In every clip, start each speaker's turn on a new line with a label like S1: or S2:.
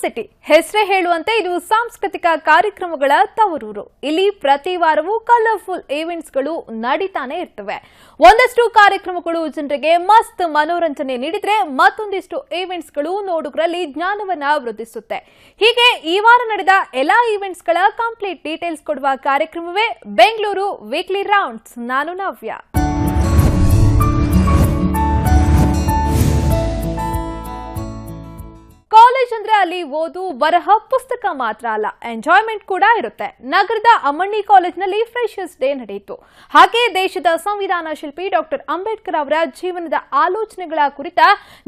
S1: City. ಹೆಸರೇ ಹೇಳುವಂತೆ ಇದು ಸಾಂಸ್ಕೃತಿಕ ಕಾರ್ಯಕ್ರಮಗಳ ತವರೂರು. ಇಲ್ಲಿ ಪ್ರತಿ ವಾರವೂ ಕಲರ್ಫುಲ್ ಈವೆಂಟ್ಸ್ಗಳು ನಡೀತಾನೆ ಇರ್ತವೆ. ಒಂದಷ್ಟು ಕಾರ್ಯಕ್ರಮಗಳು ಜನರಿಗೆ ಮಸ್ತ್ ಮನೋರಂಜನೆ ನೀಡಿದ್ರೆ ಮತ್ತೊಂದಿಷ್ಟು ಈವೆಂಟ್ಸ್ಗಳು ನೋಡುಗರಲ್ಲಿ ಜ್ಞಾನವನ್ನ ವೃದ್ಧಿಸುತ್ತೆ. ಹೀಗೆ ಈ ವಾರ ನಡೆದ ಎಲ್ಲಾ ಈವೆಂಟ್ಸ್ಗಳ ಕಂಪ್ಲೀಟ್ ಡೀಟೇಲ್ಸ್ ಕೊಡುವ ಕಾರ್ಯಕ್ರಮವೇ ಬೆಂಗಳೂರು ವೀಕ್ಲಿ ರೌಂಡ್ಸ್ ನಾನು ನವ್ಯ. ಕಾಲೇಜ್ ಅಂದ್ರೆ ಅಲ್ಲಿ ಓದು, ಬರಹ, ಪುಸ್ತಕ ಮಾತ್ರ ಅಲ್ಲ. ಎಂಜಾಯ್ಮೆಂಟ್ ಕೂಡ ಇರುತ್ತೆ. ನಗರದ ಅಮ್ಮಣ್ಣಿ ಕಾಲೇಜ್ನಲ್ಲಿ ಫ್ರೆಶರ್ಸ್ ಡೇ ನಡೆಯಿತು. ಹಾಗೆ ದೇಶದ ಸಂವಿಧಾನ ಶಿಲ್ಪಿ ಡಾಕ್ಟರ್ ಅಂಬೇಡ್ಕರ್ ಅವರ ಜೀವನದ ಆಲೋಚನೆಗಳ ಕುರಿತ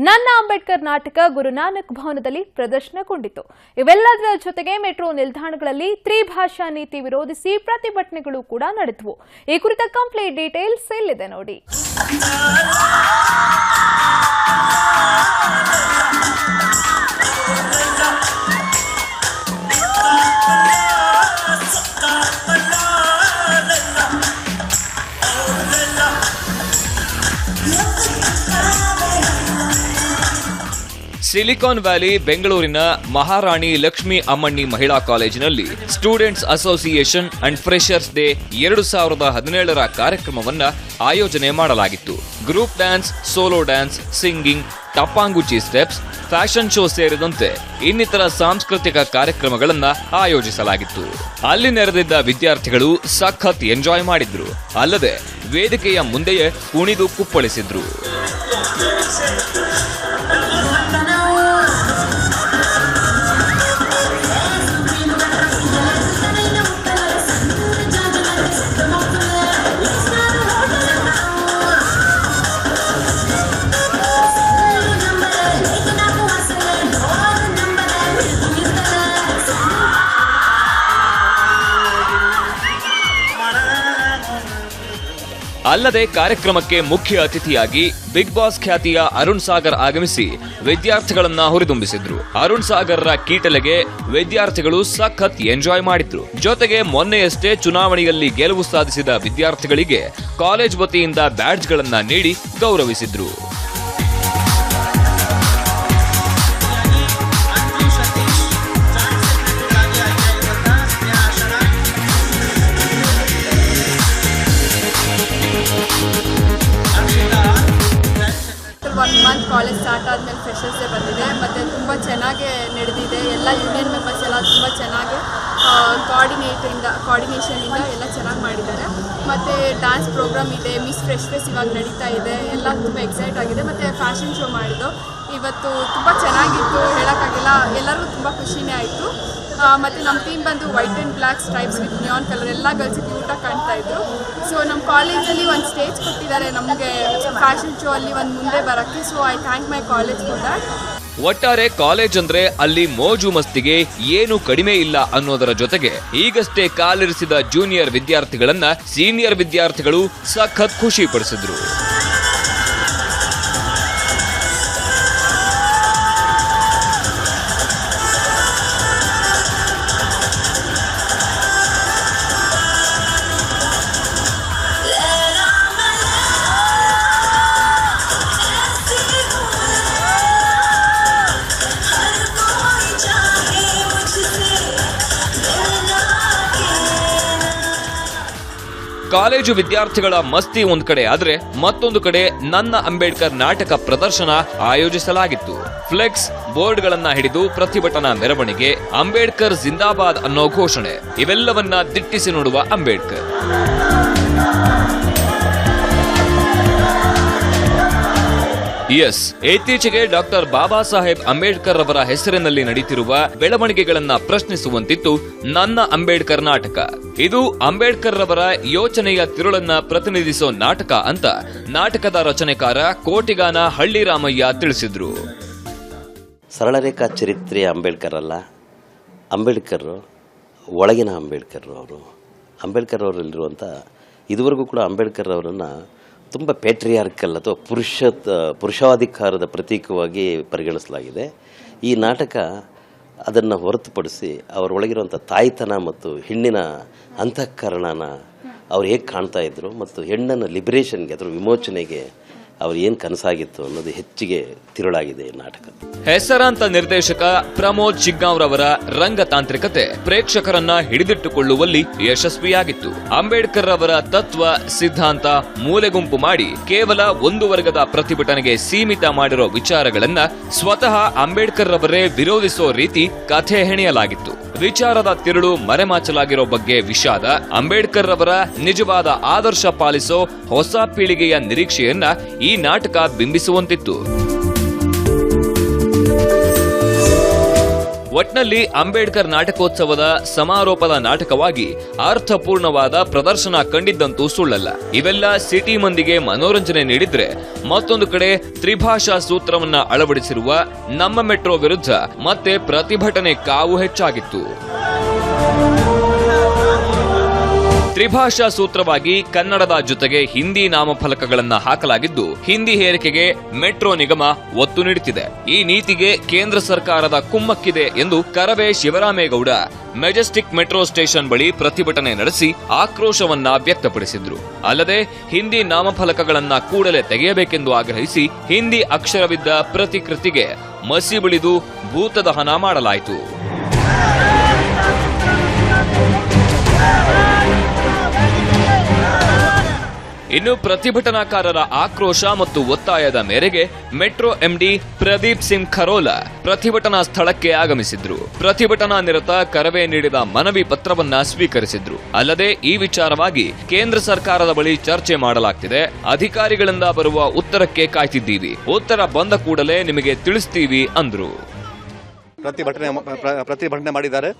S1: ನನ್ನ ಅಂಬೇಡ್ಕರ್ ನಾಟಕ ಗುರುನಾನಕ್ ಭವನದಲ್ಲಿ ಪ್ರದರ್ಶನಗೊಂಡಿತು. ಇವೆಲ್ಲದರ ಜೊತೆಗೆ ಮೆಟ್ರೋ ನಿಲ್ದಾಣಗಳಲ್ಲಿ ತ್ರಿಭಾಷಾ ನೀತಿ ವಿರೋಧಿಸಿ ಪ್ರತಿಭಟನೆಗಳು ಕೂಡ ನಡೆದವು. ಈ ಕುರಿತ ಕಂಪ್ಲೀಟ್ ಡೀಟೇಲ್ಸ್ ಇಲ್ಲಿದೆ ನೋಡಿ.
S2: ಸಿಲಿಕಾನ್ ವ್ಯಾಲಿ, ಬೆಂಗಳೂರಿನ ಮಹಾರಾಣಿ ಲಕ್ಷ್ಮಿ ಅಮ್ಮಣ್ಣಿ ಮಹಿಳಾ ಕಾಲೇಜಿನಲ್ಲಿ students association and freshers day ಎರಡು ಸಾವಿರದ ಹದಿನೇಳರ ಕಾರ್ಯಕ್ರಮವನ್ನ ಆಯೋಜನೆ ಮಾಡಲಾಗಿತ್ತು. Group dance, solo dance, singing, Tapanguchi steps, fashion show ಸೇರಿದಂತೆ ಇನ್ನಿತರ ಸಾಂಸ್ಕೃತಿಕ ಕಾರ್ಯಕ್ರಮಗಳನ್ನು ಆಯೋಜಿಸಲಾಗಿತ್ತು. ಅಲ್ಲಿ ನೆರೆದಿದ್ದ ವಿದ್ಯಾರ್ಥಿಗಳು ಸಖತ್ ಎಂಜಾಯ್ ಮಾಡಿದ್ರು. ಅಲ್ಲದೆ ವೇದಿಕೆಯ ಮುಂದೆಯೇ ಕುಣಿದು ಕುಪ್ಪಳಿಸಿದ್ರು. ಅಲ್ಲದೆ ಕಾರ್ಯಕ್ರಮಕ್ಕೆ ಮುಖ್ಯ ಅತಿಥಿಯಾಗಿ ಬಿಗ್ ಬಾಸ್ ಖ್ಯಾತಿಯ ಅರುಣ್ ಸಾಗರ್ ಆಗಮಿಸಿ ವಿದ್ಯಾರ್ಥಿಗಳನ್ನ ಹುರಿದುಂಬಿಸಿದ್ರು. ಅರುಣ್ ಸಾಗರ್ರ ಕೀಟಲೆಗೆ ವಿದ್ಯಾರ್ಥಿಗಳು ಸಖತ್ ಎಂಜಾಯ್ ಮಾಡಿದ್ರು. ಜೊತೆಗೆ ಮೊನ್ನೆಯಷ್ಟೇ ಚುನಾವಣೆಯಲ್ಲಿ ಗೆಲುವು ಸಾಧಿಸಿದ ವಿದ್ಯಾರ್ಥಿಗಳಿಗೆ ಕಾಲೇಜ್ ವತಿಯಿಂದ ಬ್ಯಾಡ್ಜ್ಗಳನ್ನ ನೀಡಿ ಗೌರವಿಸಿದ್ರು.
S3: ಮಂತ್ ಕಾಲೇಜ್ ಸ್ಟಾರ್ಟ್ ಆದಮೇಲೆ ಫ್ರೆಶರ್ಸ್ ಡೇ ಬಂದಿದೆ. ಮತ್ತು ತುಂಬ ಚೆನ್ನಾಗಿ ನಡೆದಿದೆ. ಎಲ್ಲ ಯೂನಿಯನ್ ಮೆಂಬರ್ಸ್ ಎಲ್ಲ ತುಂಬ ಚೆನ್ನಾಗಿ ಕೋಆರ್ಡಿನೇಟಿಂದ ಕೋಆರ್ಡಿನೇಷನಿಂದ ಎಲ್ಲ ಚೆನ್ನಾಗಿ ಮಾಡಿದ್ದಾರೆ. ಮತ್ತು ಡ್ಯಾನ್ಸ್ ಪ್ರೋಗ್ರಾಮ್ ಇದೆ. ಮಿಸ್ ಫ್ರೆಶ್ ಫೆಸ್ ಇವಾಗ ನಡೀತಾ ಇದೆ. ಎಲ್ಲ ತುಂಬ ಎಕ್ಸೈಟ್ ಆಗಿದೆ. ಮತ್ತು ಫ್ಯಾಷನ್ ಶೋ ಮಾಡಿದ್ದು. ಇವತ್ತು ತುಂಬ ಚೆನ್ನಾಗಿತ್ತು. ಹೇಳೋಕ್ಕಾಗಿಲ್ಲ. ಎಲ್ಲರಿಗೂ ತುಂಬ ಖುಷಿನೇ ಆಯಿತು. ಮತ್ತು ನಮ್ಮ ಟೀಮ್ ಬಂದು white and black stripes with neon colour ಎಲ್ಲ ಗರ್ಲ್ಸ್ ಊಟ ಕಾಣ್ತಾ ಇದ್ರು. ಸೊ ನಮ್ಮ ಕಾಲೇಜಲ್ಲಿ ಒಂದು ಸ್ಟೇಜ್ ಕೊಟ್ಟಿದ್ದಾರೆ. ನಮಗೆ ಫ್ಯಾಷನ್ ಶೋ ಅಲ್ಲಿ ಒಂದು ಮುಂದೆ ಬರೋಕ್ಕೆ. So I thank my college for
S2: ಒಟ್ಟಾರೆ ಕಾಲೇಜ್ ಅಂದ್ರೆ ಅಲ್ಲಿ ಮೋಜು ಮಸ್ತಿಗೆ ಏನು ಕಡಿಮೆ ಇಲ್ಲ ಅನ್ನೋದರ ಜೊತೆಗೆ ಈಗಷ್ಟೇ ಕಾಲಿರಿಸಿದ ಜೂನಿಯರ್ ವಿದ್ಯಾರ್ಥಿಗಳನ್ನ ಸೀನಿಯರ್ ವಿದ್ಯಾರ್ಥಿಗಳು ಸಖತ್ ಖುಷಿ ಪಡಿಸಿದ್ರು. ಕಾಲೇಜು ವಿದ್ಯಾರ್ಥಿಗಳ ಮಸ್ತಿ ಒಂದು ಕಡೆ ಆದ್ರೆ ಮತ್ತೊಂದು ಕಡೆ ನನ್ನ ಅಂಬೇಡ್ಕರ್ ನಾಟಕ ಪ್ರದರ್ಶನ ಆಯೋಜಿಸಲಾಗಿತ್ತು. ಫ್ಲೆಕ್ಸ್ ಬೋರ್ಡ್ಗಳನ್ನ ಹಿಡಿದು ಪ್ರತಿಭಟನಾ ಮೆರವಣಿಗೆ, ಅಂಬೇಡ್ಕರ್ ಜಿಂದಾಬಾದ್ ಅನ್ನೋ ಘೋಷಣೆ, ಇವೆಲ್ಲವನ್ನ ದಿಟ್ಟಿಸಿ ನೋಡುವ ಅಂಬೇಡ್ಕರ್. ಎಸ್, ಇತ್ತೀಚೆಗೆ ಡಾಕ್ಟರ್ ಬಾಬಾ ಸಾಹೇಬ್ ಅಂಬೇಡ್ಕರ್ ಅವರ ಹೆಸರಿನಲ್ಲಿ ನಡೀತಿರುವ ಬೆಳವಣಿಗೆಗಳನ್ನ ಪ್ರಶ್ನಿಸುವಂತಿತ್ತು ನನ್ನ ಅಂಬೇಡ್ಕರ್ ನಾಟಕ. ಇದು ಅಂಬೇಡ್ಕರ್ ರವರ ಯೋಚನೆಯ ತಿರುಳನ್ನ ಪ್ರತಿನಿಧಿಸೋ ನಾಟಕ ಅಂತ ನಾಟಕದ ರಚನೆಕಾರ ಕೋಟಿಗಾನ ಹಳ್ಳಿರಾಮಯ್ಯ ತಿಳಿಸಿದ್ರು.
S4: ಸರಳರೇಖಾ ಚರಿತ್ರೆ ಅಂಬೇಡ್ಕರ್ ಅಲ್ಲ, ಅಂಬೇಡ್ಕರ್, ಒಳಗಿನ ಅಂಬೇಡ್ಕರ್ ಅವರು. ಅಂಬೇಡ್ಕರ್ ಅವರಲ್ಲಿರುವಂಥ ಇದುವರೆಗೂ ಕೂಡ ಅಂಬೇಡ್ಕರ್ ಅವರನ್ನು ತುಂಬ ಪ್ಯಾಟ್ರಿಯಾರ್ಕಲ್ ಅಥವಾ ಪುರುಷ ಪುರುಷಾಧಿಕಾರದ ಪ್ರತೀಕವಾಗಿ ಪರಿಗಣಿಸಲಾಗಿದೆ. ಈ ನಾಟಕ ಅದನ್ನು ಹೊರತುಪಡಿಸಿ ಅವರೊಳಗಿರುವಂಥ ತಾಯ್ತನ ಮತ್ತು ಹೆಣ್ಣಿನ ಅಂತಃಕರಣನ ಅವ್ರು ಹೇಗೆ ಕಾಣ್ತಾ ಇದ್ರು ಮತ್ತು ಹೆಣ್ಣನ್ನು ಲಿಬ್ರೇಷನ್ಗೆ ಅದರ ವಿಮೋಚನೆಗೆ ಅವ್ರ ಏನು ಕನಸಾಗಿತ್ತು ಅನ್ನೋದು ಹೆಚ್ಚಿಗೆ ತಿರುಳಾಗಿದೆ ನಾಟಕ.
S2: ಹೆಸರಾಂತ ನಿರ್ದೇಶಕ ಪ್ರಮೋದ್ ಚಿಗ್ಗಾಂವ್ರವರ ರಂಗತಾಂತ್ರಿಕತೆ ಪ್ರೇಕ್ಷಕರನ್ನ ಹಿಡಿದಿಟ್ಟುಕೊಳ್ಳುವಲ್ಲಿ ಯಶಸ್ವಿಯಾಗಿತ್ತು. ಅಂಬೇಡ್ಕರ್ ಅವರ ತತ್ವ, ಸಿದ್ಧಾಂತ ಮೂಲೆಗುಂಪು ಮಾಡಿ ಕೇವಲ ಒಂದು ವರ್ಗದ ಪ್ರತಿಭಟನೆಗೆ ಸೀಮಿತ ಮಾಡಿರೋ ವಿಚಾರಗಳನ್ನ ಸ್ವತಃ ಅಂಬೇಡ್ಕರ್ ಅವರೇ ವಿರೋಧಿಸೋ ರೀತಿ ಕಥೆ ಹೆಣೆಯಲಾಗಿತ್ತು. ವಿಚಾರದ ತಿರುಳು ಮರೆಮಾಚಲಾಗಿರೋ ಬಗ್ಗೆ ವಿಷಾದ, ಅಂಬೇಡ್ಕರ್ ಅವರ ನಿಜವಾದ ಆದರ್ಶ ಪಾಲಿಸೋ ಹೊಸ ಪೀಳಿಗೆಯ ನಿರೀಕ್ಷೆಯನ್ನ ನಾಟಕ ಬಿಂಬಿಸುವಂತಿತ್ತು. ಒಟ್ನಲ್ಲಿ ಅಂಬೇಡ್ಕರ್ ನಾಟಕೋತ್ಸವದ ಸಮಾರೋಪದ ನಾಟಕವಾಗಿ ಅರ್ಥಪೂರ್ಣವಾದ ಪ್ರದರ್ಶನ ಕಂಡಿದ್ದಂತೂ ಸುಳ್ಳಲ್ಲ. ಇವೆಲ್ಲ ಸಿಟಿ ಮಂದಿಗೆ ಮನೋರಂಜನೆ ನೀಡಿದ್ರೆ ಮತ್ತೊಂದು ಕಡೆ ತ್ರಿಭಾಷಾ ಸೂತ್ರವನ್ನ ಅಳವಡಿಸಿರುವ ನಮ್ಮ ಮೆಟ್ರೋ ವಿರುದ್ಧ ಮತ್ತೆ ಪ್ರತಿಭಟನೆ ಕಾವು ಹೆಚ್ಚಾಗಿತ್ತು. ತ್ರಿಭಾಷಾ ಸೂತ್ರವಾಗಿ ಕನ್ನಡದ ಜೊತೆಗೆ ಹಿಂದಿ ನಾಮಫಲಕಗಳನ್ನು ಹಾಕಲಾಗಿದ್ದು, ಹಿಂದಿ ಹೇರಿಕೆಗೆ ಮೆಟ್ರೋ ನಿಗಮ ಒತ್ತು ನೀಡುತ್ತಿದೆ. ಈ ನೀತಿಗೆ ಕೇಂದ್ರ ಸರ್ಕಾರದ ಕುಮ್ಮಕ್ಕಿದೆ ಎಂದು Karave Shivaramegowda, majestic metro station ಬಳಿ ಪ್ರತಿಭಟನೆ ನಡೆಸಿ ಆಕ್ರೋಶವನ್ನ ವ್ಯಕ್ತಪಡಿಸಿದ್ರು. ಅಲ್ಲದೆ, ಹಿಂದಿ ನಾಮಫಲಕಗಳನ್ನ ಕೂಡಲೇ ತೆಗೆಯಬೇಕೆಂದು ಆಗ್ರಹಿಸಿ ಹಿಂದಿ ಅಕ್ಷರವಿದ್ದ ಪ್ರತಿಕೃತಿಗೆ ಮಸಿ ಬಳಿದು ಭೂತದಹನ ಮಾಡಲಾಯಿತು. ಇನ್ನು ಪ್ರತಿಭಟನಾಕಾರರ ಆಕ್ರೋಶ ಮತ್ತು ಒತ್ತಾಯದ ಮೇರೆಗೆ ಮೆಟ್ರೋ ಎಂಡಿ ಪ್ರದೀಪ್ ಸಿಂಗ್ ಖರೋಲಾ ಪ್ರತಿಭಟನಾ ಸ್ಥಳಕ್ಕೆ ಆಗಮಿಸಿದ್ರು. ಪ್ರತಿಭಟನಾ ನಿರತ ಕರವೇ ನೀಡಿದ ಮನವಿ ಪತ್ರವನ್ನ ಸ್ವೀಕರಿಸಿದ್ರು. ಅಲ್ಲದೆ ಈ ವಿಚಾರವಾಗಿ ಕೇಂದ್ರ ಸರ್ಕಾರದ ಬಳಿ ಚರ್ಚೆ ಮಾಡಲಾಗ್ತಿದೆ. ಅಧಿಕಾರಿಗಳಿಂದ ಬರುವ ಉತ್ತರಕ್ಕೆ ಕಾಯ್ತಿದ್ದೀವಿ. ಉತ್ತರ ಬಂದ ಕೂಡಲೇ ನಿಮಗೆ ತಿಳಿಸ್ತೀವಿ ಅಂದ್ರು.
S5: ಪ್ರತಿಭಟನೆ ಪ್ರತಿಭಟನೆ ಮಾಡಿದ್ದಾರೆ.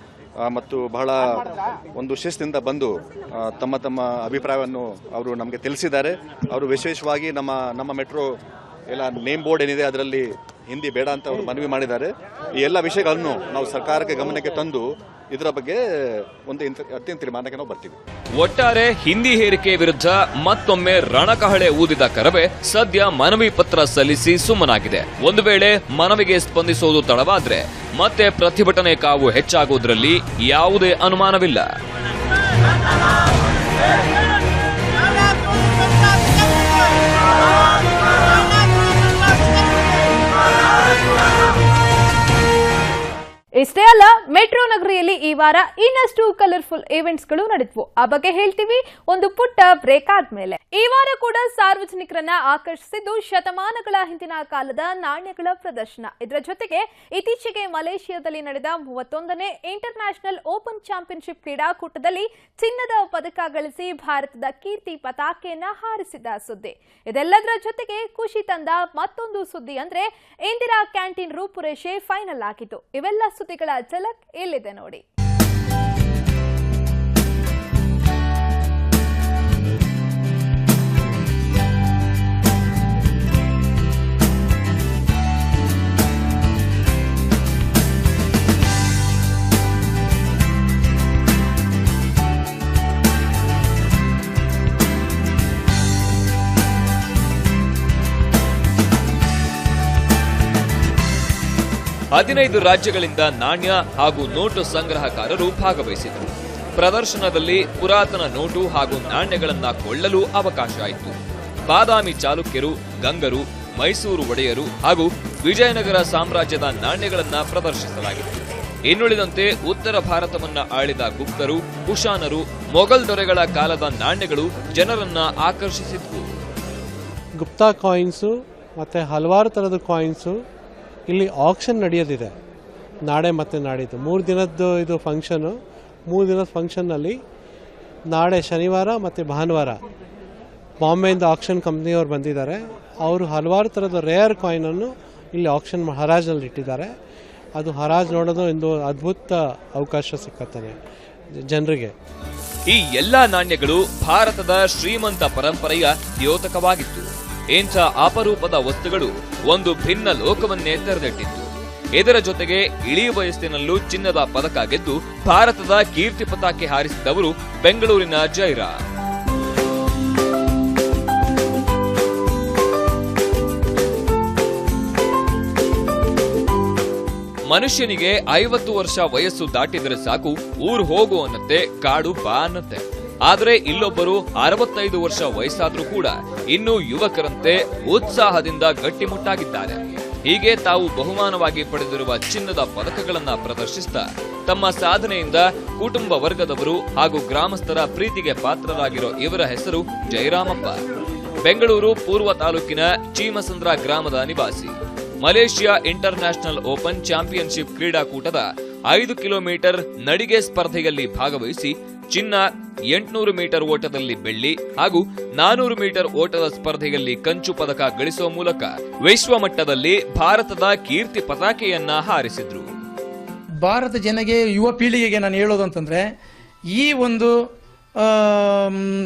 S5: ಮತ್ತು ಬಹಳ ಒಂದು ಶಿಸ್ತಿನಿಂದ ಬಂದು ತಮ್ಮ ತಮ್ಮ ಅಭಿಪ್ರಾಯವನ್ನು ಅವರು ನಮಗೆ ತಿಳಿಸಿದ್ದಾರೆ. ಅವರು ವಿಶೇಷವಾಗಿ ನಮ್ಮ ನಮ್ಮ ಮೆಟ್ರೋ ಎಲ್ಲ ನೇಮ್ ಬೋರ್ಡ್ ಏನಿದೆ ಅದರಲ್ಲಿ ಹಿಂದಿ ಬೇಡ ಅಂತ ಅವರು ಮನವಿ ಮಾಡಿದ್ದಾರೆ. ಈ ಎಲ್ಲ ವಿಷಯಗಳನ್ನು ನಾವು ಸರ್ಕಾರಕ್ಕೆ ಗಮನಕ್ಕೆ ತಂದು ಇದರ ಬಗ್ಗೆ ಒಂದು ಅತ್ಯಂತ ತೀರ್ಮಾನಕ್ಕೆ ನಾವು ಬರ್ತೀವಿ.
S2: ಒಟ್ಟಾರೆ ಹಿಂದಿ ಹೇರಿಕೆ ವಿರುದ್ಧ ಮತ್ತೊಮ್ಮೆ ರಣಕಹಳೆ ಊದಿದ ಕರವೇ ಸದ್ಯ ಮನವಿ ಪತ್ರ ಸಲ್ಲಿಸಿ ಸುಮ್ಮನಾಗಿದೆ. ಒಂದು ವೇಳೆ ಮನವಿಗೆ ಸ್ಪಂದಿಸೋದು ತಡವಾದ್ರೆ ಮತ್ತೆ ಪ್ರತಿಭಟನೆ ಕಾವು ಹೆಚ್ಚಾಗುವುದರಲ್ಲಿ ಯಾವುದೇ ಅನುಮಾನವಿಲ್ಲ.
S1: ಇಷ್ಟೇ ಅಲ್ಲ ಮೆಟ್ರೋ ನಗರಿಯಲ್ಲಿ ಈ ವಾರ ಇನ್ನಷ್ಟು ಕಲರ್ಫುಲ್ಗಳು ನಡೆದ್ವು. ಆ ಬಗ್ಗೆ ಹೇಳ್ತೀವಿ ಒಂದು ಪುಟ್ಟ ಬ್ರೇಕ್ ಆದ್ಮೇಲೆ. ಈ ವಾರ ಕೂಡ ಸಾರ್ವಜನಿಕರನ್ನ ಆಕರ್ಷಿಸಿದ್ದು ಶತಮಾನಗಳ ಹಿಂದಿನ ಕಾಲದ ನಾಣ್ಯಗಳ ಪ್ರದರ್ಶನ. ಇದರ ಜೊತೆಗೆ ಇತ್ತೀಚೆಗೆ ಮಲೇಷಿಯಾದಲ್ಲಿ ನಡೆದ ಮೂವತ್ತೊಂದನೇ ಇಂಟರ್ ನ್ಯಾಷನಲ್ ಓಪನ್ ಚಾಂಪಿಯನ್ಶಿಪ್ ಕ್ರೀಡಾಕೂಟದಲ್ಲಿ ಚಿನ್ನದ ಪದಕ ಗಳಿಸಿ ಭಾರತದ ಕೀರ್ತಿ ಪತಾಕೆಯನ್ನ ಹಾರಿಸಿದ ಸುದ್ದಿ. ಇದೆಲ್ಲದರ ಜೊತೆಗೆ ಖುಷಿ ತಂದ ಮತ್ತೊಂದು ಸುದ್ದಿ ಅಂದ್ರೆ ಇಂದಿರಾ ಕ್ಯಾಂಟೀನ್ ರೂಪುರೇಷೆ ಫೈನಲ್ ಆಗಿತ್ತು ಇವೆಲ್ಲ ಸುದ್ದಿಗಳ ಝಲಕ್ ಇಲ್ಲಿದೆ ನೋಡಿ.
S2: ಹದಿನೈದು ರಾಜ್ಯಗಳಿಂದ ನಾಣ್ಯ ಹಾಗೂ ನೋಟು ಸಂಗ್ರಹಕಾರರು ಭಾಗವಹಿಸಿದರು. ಪ್ರದರ್ಶನದಲ್ಲಿ ಪುರಾತನ ನೋಟು ಹಾಗೂ ನಾಣ್ಯಗಳನ್ನ ಕೊಳ್ಳಲು ಅವಕಾಶ ಆಯಿತು. ಬಾದಾಮಿ ಚಾಲುಕ್ಯರು, ಗಂಗರು, ಮೈಸೂರು ಒಡೆಯರು ಹಾಗೂ ವಿಜಯನಗರ ಸಾಮ್ರಾಜ್ಯದ ನಾಣ್ಯಗಳನ್ನ ಪ್ರದರ್ಶಿಸಲಾಗಿತ್ತು. ಇನ್ನುಳಿದಂತೆ ಉತ್ತರ ಭಾರತವನ್ನ ಆಳಿದ ಗುಪ್ತರು ಕುಶಾನರು ಮೊಘಲ್ ದೊರೆಗಳ ಕಾಲದ ನಾಣ್ಯಗಳು ಜನರನ್ನ ಆಕರ್ಷಿಸಿದ್ವು.
S6: ಗುಪ್ತಾ ಕಾಯಿನ್ಸು ಮತ್ತೆ ಹಲವಾರು ಥರದ ಕಾಯಿನ್ಸು ಇಲ್ಲಿ ಆಕ್ಷನ್ ನಡೆಯೋದಿದೆ. ನಾಳೆ ಮತ್ತು ನಾಡಿದ್ದು. ಮೂರು ದಿನದ್ದು ಇದು ಫಂಕ್ಷನು ಮೂರು ದಿನದ ಫಂಕ್ಷನ್ನಲ್ಲಿ ನಾಳೆ ಶನಿವಾರ ಮತ್ತು ಭಾನುವಾರ ಬಾಂಬೆಯಿಂದ ಆಕ್ಷನ್ ಕಂಪ್ನಿಯವ್ರು ಬಂದಿದ್ದಾರೆ. ಅವರು ಹಲವಾರು ಥರದ ರೇರ್ ಕಾಯಿನನ್ನು ಇಲ್ಲಿ ಆಕ್ಷನ್ ಹರಾಜಲ್ಲಿ ಇಟ್ಟಿದ್ದಾರೆ. ಅದು ಹರಾಜ್ ನೋಡೋದು ಒಂದು ಅದ್ಭುತ ಅವಕಾಶ ಸಿಕ್ಕತ್ತಾನೆ ಜನರಿಗೆ.
S2: ಈ ಎಲ್ಲ ನಾಣ್ಯಗಳು ಭಾರತದ ಶ್ರೀಮಂತ ಪರಂಪರೆಯ ದ್ಯೋತಕವಾಗಿತ್ತು. ಇಂಥ ಅಪರೂಪದ ವಸ್ತುಗಳು ಒಂದು ಭಿನ್ನ ಲೋಕವನ್ನೇ ತೆರೆದಿಟ್ಟಿತ್ತು. ಇದರ ಜೊತೆಗೆ ಇಳಿ ವಯಸ್ಸಿನಲ್ಲೂ ಚಿನ್ನದ ಪದಕ ಗೆದ್ದು ಭಾರತದ ಕೀರ್ತಿ ಪತಾಕೆ ಹಾರಿಸಿದವರು ಬೆಂಗಳೂರಿನ ಜೈರಾ. ಮನುಷ್ಯನಿಗೆ ಐವತ್ತು ವರ್ಷ ವಯಸ್ಸು ದಾಟಿದರೆ ಸಾಕು, ಊರು ಹೋಗು ಅನ್ನತ್ತೆ, ಕಾಡು ಬಾ ಅನ್ನತ್ತೆ. ಆದರೆ ಇಲ್ಲೊಬ್ಬರು ಅರವತ್ತೈದು ವರ್ಷ ವಯಸ್ಸಾದರೂ ಕೂಡ ಇನ್ನೂ ಯುವಕರಂತೆ ಉತ್ಸಾಹದಿಂದ ಗಟ್ಟಿಮುಟ್ಟಾಗಿದ್ದಾರೆ. ಹೀಗೆ ತಾವು ಬಹುಮಾನವಾಗಿ ಪಡೆದಿರುವ ಚಿನ್ನದ ಪದಕಗಳನ್ನ ಪ್ರದರ್ಶಿಸ್ತಾ ತಮ್ಮ ಸಾಧನೆಯಿಂದ ಕುಟುಂಬ ವರ್ಗದವರು ಹಾಗೂ ಗ್ರಾಮಸ್ಥರ ಪ್ರೀತಿಗೆ ಪಾತ್ರರಾಗಿರೋ ಇವರ ಹೆಸರು ಜಯರಾಮಪ್ಪ ಬೆಂಗಳೂರು ಪೂರ್ವ ತಾಲೂಕಿನ ಚೀಮಸಂದ್ರ ಗ್ರಾಮದ ನಿವಾಸಿ. ಮಲೇಷಿಯಾ ಇಂಟರ್ ಓಪನ್ ಚಾಂಪಿಯನ್ಶಿಪ್ ಕ್ರೀಡಾಕೂಟದ ಐದು ಕಿಲೋಮೀಟರ್ ನಡಿಗೆ ಸ್ಪರ್ಧೆಯಲ್ಲಿ ಭಾಗವಹಿಸಿ ಚಿನ್ನ ಎಂಟುನೂರು ಮೀಟರ್ ಓಟದಲ್ಲಿ ಬೆಳ್ಳಿ ಹಾಗೂ ನಾನೂರು ಮೀಟರ್ ಓಟದ ಸ್ಪರ್ಧೆಯಲ್ಲಿ ಕಂಚು ಪದಕ ಗಳಿಸುವ ಮೂಲಕ ವಿಶ್ವ ಮಟ್ಟದಲ್ಲಿ ಭಾರತದ ಕೀರ್ತಿ ಪತಾಕೆಯನ್ನ ಹಾರಿಸಿದ್ರು.
S7: ಭಾರತ ಜನಗೆ, ಯುವ ಪೀಳಿಗೆಗೆ ನಾನು ಹೇಳೋದು ಅಂತಂದ್ರೆ, ಈ ಒಂದು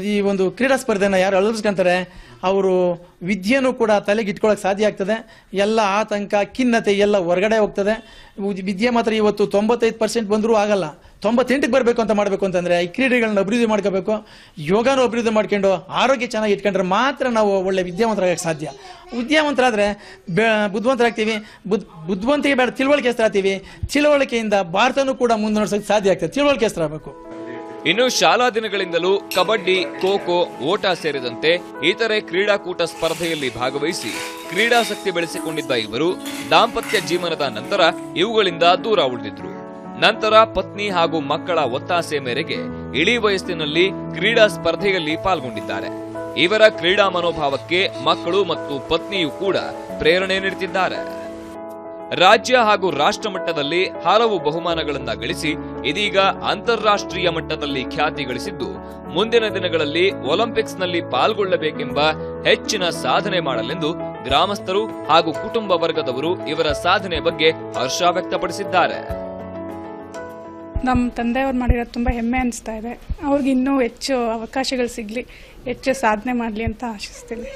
S7: ಈ ಒಂದು ಕ್ರೀಡಾ ಸ್ಪರ್ಧೆನ ಯಾರು ಅಳವಡಿಸ್ಕೊಂತಾರೆ, ಅವರು ವಿದ್ಯೆನೂ ಕೂಡ ತಲೆಗೆ ಇಟ್ಕೊಳ್ಳೋಕೆ ಸಾಧ್ಯ ಆಗ್ತದೆ. ಎಲ್ಲ ಆತಂಕ, ಖಿನ್ನತೆ ಎಲ್ಲ ಹೊರಗಡೆ ಹೋಗ್ತದೆ. ವಿದ್ಯೆ ಮಾತ್ರ ಇವತ್ತು ತೊಂಬತ್ತೈದು ಪರ್ಸೆಂಟ್ ಬಂದರೂ ಆಗಲ್ಲ. ತೊಂಬತ್ತೆಂಟಕ್ಕೆ ಬರಬೇಕು ಅಂತ ಮಾಡಬೇಕು ಅಂತಂದರೆ ಈ ಕ್ರೀಡೆಗಳನ್ನ ಅಭಿವೃದ್ಧಿ ಮಾಡ್ಕೋಬೇಕು. ಯೋಗನೂ ಅಭಿವೃದ್ಧಿ ಮಾಡ್ಕೊಂಡು ಆರೋಗ್ಯ ಚೆನ್ನಾಗಿ ಇಟ್ಕೊಂಡ್ರೆ ಮಾತ್ರ ನಾವು ಒಳ್ಳೆ ವಿದ್ಯಾವಂತರಾಗಕ್ಕೆ ಸಾಧ್ಯ. ವಿದ್ಯಾವಂತರಾದರೆ ಬೆ ಬುದ್ಧಿವಂತರಾಗ್ತೀವಿ. ಬುದ್ ಬುದ್ಧಿವಂತಿಗೆ ಬೇಡ, ತಿಳುವಳಿಕೆ ಹೆಸರಾಗ್ತೀವಿ ತಿಳುವಳಿಕೆಯಿಂದ ಭಾರತನೂ ಕೂಡ ಮುಂದುವರ್ಸೋಕ್ಕೆ ಸಾಧ್ಯ ಆಗ್ತದೆ. ತಿಳುವಳಿಕೆ ಹೆಸರಾಗಬೇಕು
S2: ಇನ್ನು ಶಾಲಾ ದಿನಗಳಿಂದಲೂ ಕಬಡ್ಡಿ ಖೋ ಖೋ ಓಟ ಸೇರಿದಂತೆ ಇತರೆ ಕ್ರೀಡಾಕೂಟ ಸ್ಪರ್ಧೆಯಲ್ಲಿ ಭಾಗವಹಿಸಿ ಕ್ರೀಡಾಸಕ್ತಿ ಬೆಳೆಸಿಕೊಂಡಿದ್ದ ಇವರು ದಾಂಪತ್ಯ ಜೀವನದ ನಂತರ ಇವುಗಳಿಂದ ದೂರ ಉಳಿದಿದ್ರು. ನಂತರ ಪತ್ನಿ ಹಾಗೂ ಮಕ್ಕಳ ಒತ್ತಾಸೆ ಮೇರೆಗೆ ಇಳಿ ವಯಸ್ಸಿನಲ್ಲಿ ಕ್ರೀಡಾ ಸ್ಪರ್ಧೆಯಲ್ಲಿ ಪಾಲ್ಗೊಂಡಿದ್ದಾರೆ. ಇವರ ಕ್ರೀಡಾ ಮನೋಭಾವಕ್ಕೆ ಮಕ್ಕಳು ಮತ್ತು ಪತ್ನಿಯೂ ಕೂಡ ಪ್ರೇರಣೆ ನೀಡುತ್ತಿದ್ದಾರೆ. ರಾಜ್ಯ ಹಾಗೂ ರಾಷ್ಟ್ರ ಮಟ್ಟದಲ್ಲಿ ಹಲವು ಬಹುಮಾನಗಳನ್ನ ಗಳಿಸಿ ಇದೀಗ ಅಂತಾರಾಷ್ಟ್ರೀಯ ಮಟ್ಟದಲ್ಲಿ ಖ್ಯಾತಿ ಗಳಿಸಿದ್ದು, ಮುಂದಿನ ದಿನಗಳಲ್ಲಿ ಒಲಿಂಪಿಕ್ಸ್ನಲ್ಲಿ ಪಾಲ್ಗೊಳ್ಳಬೇಕೆಂಬ ಹೆಚ್ಚಿನ ಸಾಧನೆ ಮಾಡಲೆಂದು ಗ್ರಾಮಸ್ಥರು ಹಾಗೂ ಕುಟುಂಬ ವರ್ಗದವರು ಇವರ ಸಾಧನೆ ಬಗ್ಗೆ ಹರ್ಷ ವ್ಯಕ್ತಪಡಿಸಿದ್ದಾರೆ.
S8: ನಮ್ಮ ತಂದೆಯವ್ರು ಮಾಡಿರೋದು ತುಂಬ ಹೆಮ್ಮೆ ಅನಿಸ್ತಾ ಇದೆ. ಅವ್ರಿಗೆ ಇನ್ನೂ ಹೆಚ್ಚು ಅವಕಾಶಗಳು ಸಿಗಲಿ ಹೆಚ್ಚು ಸಾಧನೆ ಮಾಡಲಿ ಅಂತ ಆಶಿಸ್ತೀನಿ.